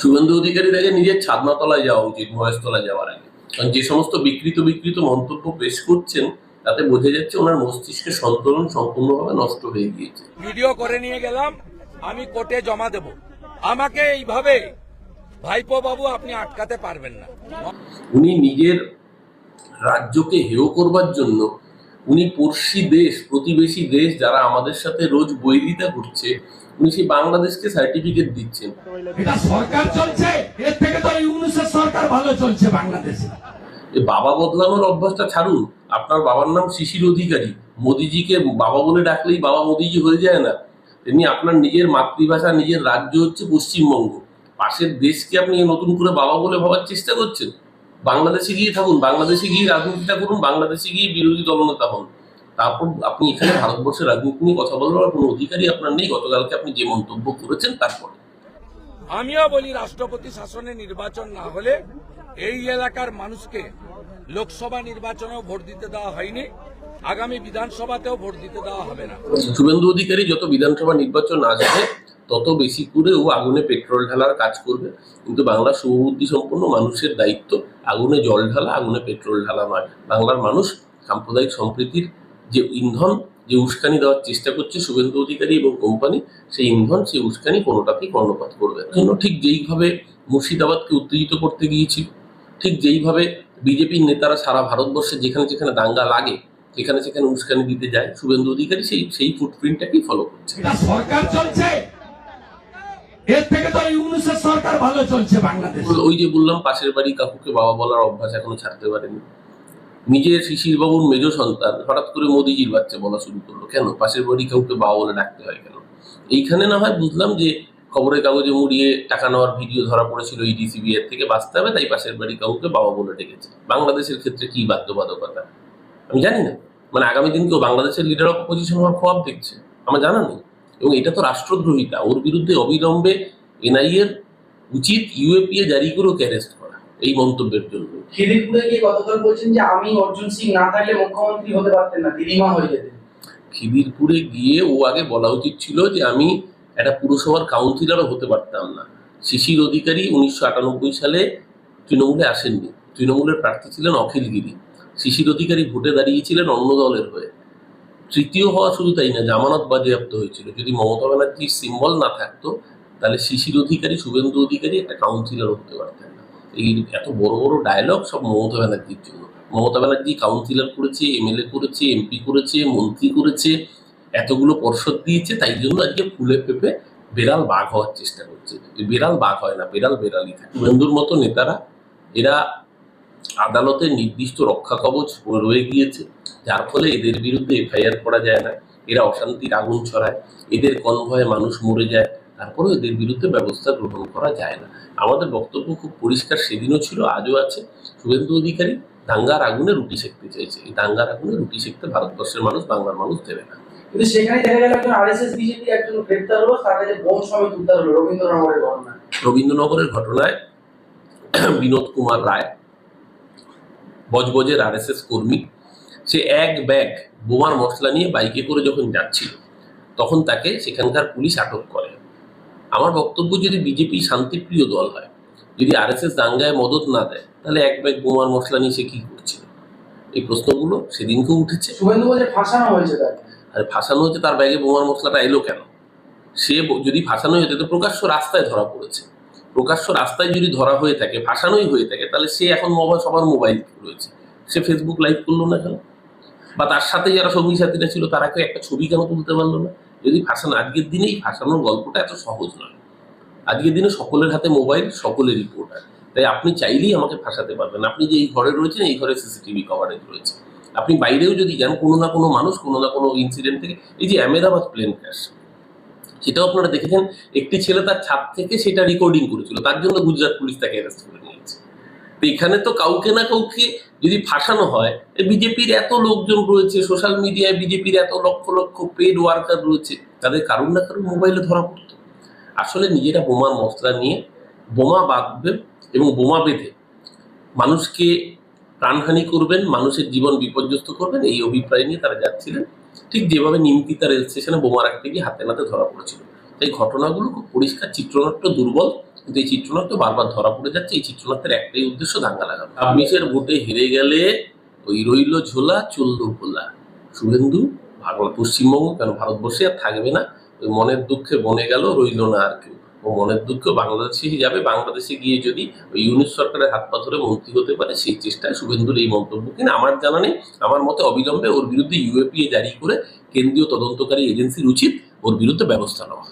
শুভেন্দু অধিকারী আগে নিজের ছাদনাতলায় যাওয়া উচিত মহেশতলায় যাওয়ার আগে। কারণ যে সমস্ত বিকৃত বিকৃত মন্তব্য পেশ করছেন তাতে বোঝা যাচ্ছে ওনার মস্তিষ্কের সন্তরণ সম্পূর্ণভাবে নষ্ট হয়ে গিয়েছে। ভিডিও করে নিয়ে গেলাম আমি কোর্টে জমা দেব। আমাকে এইভাবে ভাইপো বাবু আপনি আটকাতে পারবেন না। উনি নিজের রাজ্যকে হেয় করবার জন্য উনি পড়শি দেশ প্রতিবেশী দেশ যারা আমাদের সাথে রোজ বৈরিতা করছে উনি সেই বাংলাদেশকে সার্টিফিকেট দিচ্ছেন। এটা সরকার চলছে এর থেকে তো ইউনুসের সরকার ভালো চলছে বাংলাদেশে। এই বাবা বদলানোর অভ্যাসটা ছাড়ুন আপনার বাবার নাম শিশির অধিকারী। মোদিজিকে বাবা বলে ডাকলেই বাবা মোদিজি হয়ে যায় না। তেমনি আপনার নিজের মাতৃভাষা নিজের রাজ্য হচ্ছে পশ্চিমবঙ্গ। পাশের দেশকে আপনি নতুন করে বাবা বলে ভাবার চেষ্টা করছেন। বাংলাদেশে গিয়ে থাকুন বাংলাদেশে গিয়ে রাজনীতিটা করুন বাংলাদেশে গিয়ে বিরোধী দলনেতা হন। তারপর আপনি এখানে ভারতবর্ষের রাজনীতি নিয়ে কথা বলার কোনো অধিকারই আপনার নেই। গতকালকে আপনি যে মন্তব্য করেছেন তারপরে আমিও বলি রাষ্ট্রপতি শাসনে নির্বাচন না হলে এই এলাকার মানুষকে লোকসভা নির্বাচনেও ভোট দিতে দেওয়া হয়নি। আগামী বিধানসভাতেও ভোট দিতে দেওয়া হবে না। শুভেন্দু অধিকারী যত বিধানসভা নির্বাচন আসবে তত বেশি করে ও আগুনে পেট্রোল ঢালার কাজ করবে। কিন্তু বাংলার শুভবুদ্ধি সম্পন্ন মানুষের দায়িত্ব আগুনে জল ঢালা, আগুনে পেট্রোল ঢালা নয়। বাংলার মানুষ সাম্প্রদায়িক সম্প্রীতির যে ইন্ধন, যে উস্কানি দেওয়ার চেষ্টা করছে শুভেন্দু অধিকারী এবং কোম্পানি, সেই ইন্ধন, সেই উস্কানি কোনোটাতেই কর্ণপাত করবে। জন্য ঠিক যেইভাবে মুর্শিদাবাদকে উত্তেজিত করতে গিয়েছিল, ঠিক যেইভাবে বিজেপির নেতারা সারা ভারতবর্ষে যেখানে যেখানে দাঙ্গা লাগে, যেখানে সেখানে উস্কানি দিতে যায়, শুভেন্দু অধিকারী সেই সেই ফুটপ্রিন্টটাকেই ফলো করছে। সরকার চলছে। এর থেকে তো ইউনুসের সরকার ভালো চলছে বাংলাদেশে। ওই যে বললাম, পাশের বাড়ি কাকুকে বাবা বলার অভ্যাস এখনও ছাড়তে পারেনি। নিজের শিশির বাবুর মেজ সন্তান, হঠাৎ করে মোদিজির বাচ্চা বলা শুরু করল। কেন? পাশের বাড়ি কাউকে বাবা বলে ডাকতে হয় কেন? এইখানে না হয় বুঝলাম যে, খবরের কাগজে মুড়িয়ে টাকা নেওয়ার ভিডিও ধরা পড়েছিল এই ডিসিবিএর থেকে, বাঁচতে হবে, তাই পাশের বাড়ি কাউকে বাবা বলে ডেকেছে। বাংলাদেশের ক্ষেত্রে কি বাধ্যবাধকতা? আমি জানি না। মানে আগামী দিন কেউ বাংলাদেশের লিডার অফ অপোজিশন হওয়ার খোয়াব দেখছে। আমার জানা নেই। এবং এটা তো রাষ্ট্রদ্রোহিতা। ওর বিরুদ্ধে অবিলম্বে এনআইএর উচিত ইউএপিএ জারি করে ওকে অ্যারেস্ট করা এই মন্তব্যের জন্য। খিদিরপুরে গিয়ে গতকাল বলছেন যে আমি অর্জুন সিং না থাকলে মুখ্যমন্ত্রী হতে পারতেন না দিদিমা হয়ে যেতেন। খিদিরপুরে গিয়ে ও আগে বলা উচিত ছিল যে আমি একটা পুরসভার কাউন্সিলরও হতে পারতাম না। শিশির অধিকারী উনিশশো আটানব্বই সালে তৃণমূলে আসেননি। তৃণমূলের প্রার্থী ছিলেন অখিল গিরি শিশির অধিকারী ভোটে দাঁড়িয়েছিলেন অন্য দলের হয়ে। তৃতীয় হওয়া শুধু তাই না, জামানত বাজেয়াপ্ত হয়েছিল। যদি মমতা ব্যানার্জির সিম্বল না থাকতো, তাহলে শিশির অধিকারী, শুভেন্দু অধিকারী একটা কাউন্সিলর হতে পারতেন না। এই এত বড় বড় ডায়লগ সব মমতা ব্যানার্জির জন্য। মমতা ব্যানার্জি কাউন্সিলর করেছে এমএলএ করেছে এমপি করেছে, মন্ত্রী করেছে, এতগুলো পর্ষদ দিয়েছে, তাই জন্য আজকে ফুলে পেঁপে বেড়াল বাঘ হওয়ার চেষ্টা করছে। বেড়াল বাঘ হয় না, বেড়াল বেড়ালই থাকে। শুভেন্দুর মতো নেতারা, এরা আদালতের নির্দিষ্ট রক্ষা কবচ রয়ে গিয়েছে যার ফলে এদের বিরুদ্ধে এফআইআর করা যায় না। এরা অশান্তির আগুন ছড়ায় এদের কনভয়ে মানুষ মরে যায় তারপরেও এদের বিরুদ্ধে ব্যবস্থা গ্রহণ করা যায় না। আমাদের বক্তব্য খুব পরিষ্কার সেদিনও ছিল আজও আছে। শুভেন্দু অধিকারী দাঙ্গার আগুনে রুটি সেঁকতে চাইছে। এই দাঙ্গার আগুনে রুটি সেঁকতে ভারতবর্ষের মানুষ বাংলার মানুষ দেবে না। কিন্তু সেখানে দেখা গেল একজন আরএসএস বিজেপি একজন গ্রেপ্তার হলো তার কাছে বোম সমেত উদ্ধার হলো রবীন্দ্রনগরের ঘটনা। রবীন্দ্রনগরের ঘটনায় বিনোদ কুমার রায় বজবজের আরএসএস কর্মী সে এক ব্যাগ বোমার মশলা নিয়ে বাইকে করে যখন যাচ্ছিল তখন তাকে সেখানকার পুলিশ আটক করে। আমার বক্তব্য যদি বিজেপি শান্তিপ্রিয় দল হয় যদি আরএসএস দাঙ্গায় মদত না দেয় তাহলে এক ব্যাগ বোমার মশলা নিয়ে সে কি করছিল? এই প্রশ্নগুলো সেদিনকেও উঠেছে। ফাঁসানো হয়েছে আর ফাঁসানো হচ্ছে তার ব্যাগে বোমার মশলাটা এলো কেন? সে যদি ফাঁসানো হয়েছে তো প্রকাশ্য রাস্তায় ধরা পড়েছে। প্রকাশ্য রাস্তায় যদি ধরা হয়ে থাকে, ফাঁসানোই হয়ে থাকে, তাহলে সে এখন মোবাইল, সবার মোবাইল রয়েছে। সে ফেসবুক লাইভ করল না কেন? বা তার সাথে যারা সঙ্গী সাথীরা ছিল, তারা কেউ একটা ছবি কেন তুলতে পারল না? যদি ফাঁসানো, আজকের দিনেই ফাঁসানোর গল্পটা এত সহজ নয়। আজকের দিনে সকলের হাতে মোবাইল, সকলের রিপোর্টার তাই আপনি চাইলেই আমাকে ফাঁসাতে পারবেন। আপনি যে এই ঘরে রয়েছেন, এই ঘরে সিসিটিভি কভারেজ রয়েছে। আপনি বাইরেও যদি যান, কোনো না কোনো মানুষ, কোনো না কোনো ইনসিডেন্ট থেকে, এই যে আহমেদাবাদ প্লেন ক্র্যাশ সেটাও আপনারা দেখেছেন, একটি ছেলে তার ছাদ থেকে সেটা রেকর্ডিং করেছিল, তার জন্য গুজরাট পুলিশ তাকে অ্যারেস্ট করে নিয়েছে তো এখানে তো কাউকে না কাউকে যদি ফাঁসানো হয় বিজেপির এত লোকজন রয়েছে সোশ্যাল মিডিয়ায় বিজেপির এত লক্ষ লক্ষ পেড ওয়ার্কার রয়েছে, তাদের কারুর না কারুর মোবাইলে ধরা পড়তো। আসলে নিজেরা বোমার মশলা নিয়ে, বোমা বাঁধবে এবং বোমা বেঁধে মানুষকে প্রাণহানি করবেন, মানুষের জীবন বিপর্যস্ত করবেন, এই অভিপ্রায় নিয়ে তারা যাচ্ছিলেন। ঠিক যেভাবে নিমতিতা রেল স্টেশনে বোমা রাখতে গিয়ে হাতে নাতে ধরা পড়েছিল। তাই ঘটনাগুলো খুব পরিষ্কার, চিত্রনাট্য দুর্বল, কিন্তু এই চিত্রনাট্য বারবার ধরা পড়ে যাচ্ছে। এই চিত্রনাট্যের একটাই উদ্দেশ্য দাঙ্গা লাগানো। ছাব্বিশের ভোটে হেরে গেলে ওই রইল ঝোলা, চলল ভোলা শুভেন্দু বাংলা পশ্চিমবঙ্গ, কেন ভারতবর্ষে আর থাকবে না? ওই মনের দুঃখে বনে গেল, রইল না আর কেউ। ও মনের দুঃখ বাংলাদেশে যাবে। বাংলাদেশে গিয়ে যদি ওই ইউনিট সরকারের হাত পা ধরে মন্ত্রী হতে পারে, সেই চেষ্টায় শুভেন্দুর এই মন্তব্য কিনা আমার জানা নেই। আমার মতে অবিলম্বে ওর বিরুদ্ধে ইউএপিএ জারি করে কেন্দ্রীয় তদন্তকারী এজেন্সির উচিত ওর বিরুদ্ধে ব্যবস্থা নেওয়া।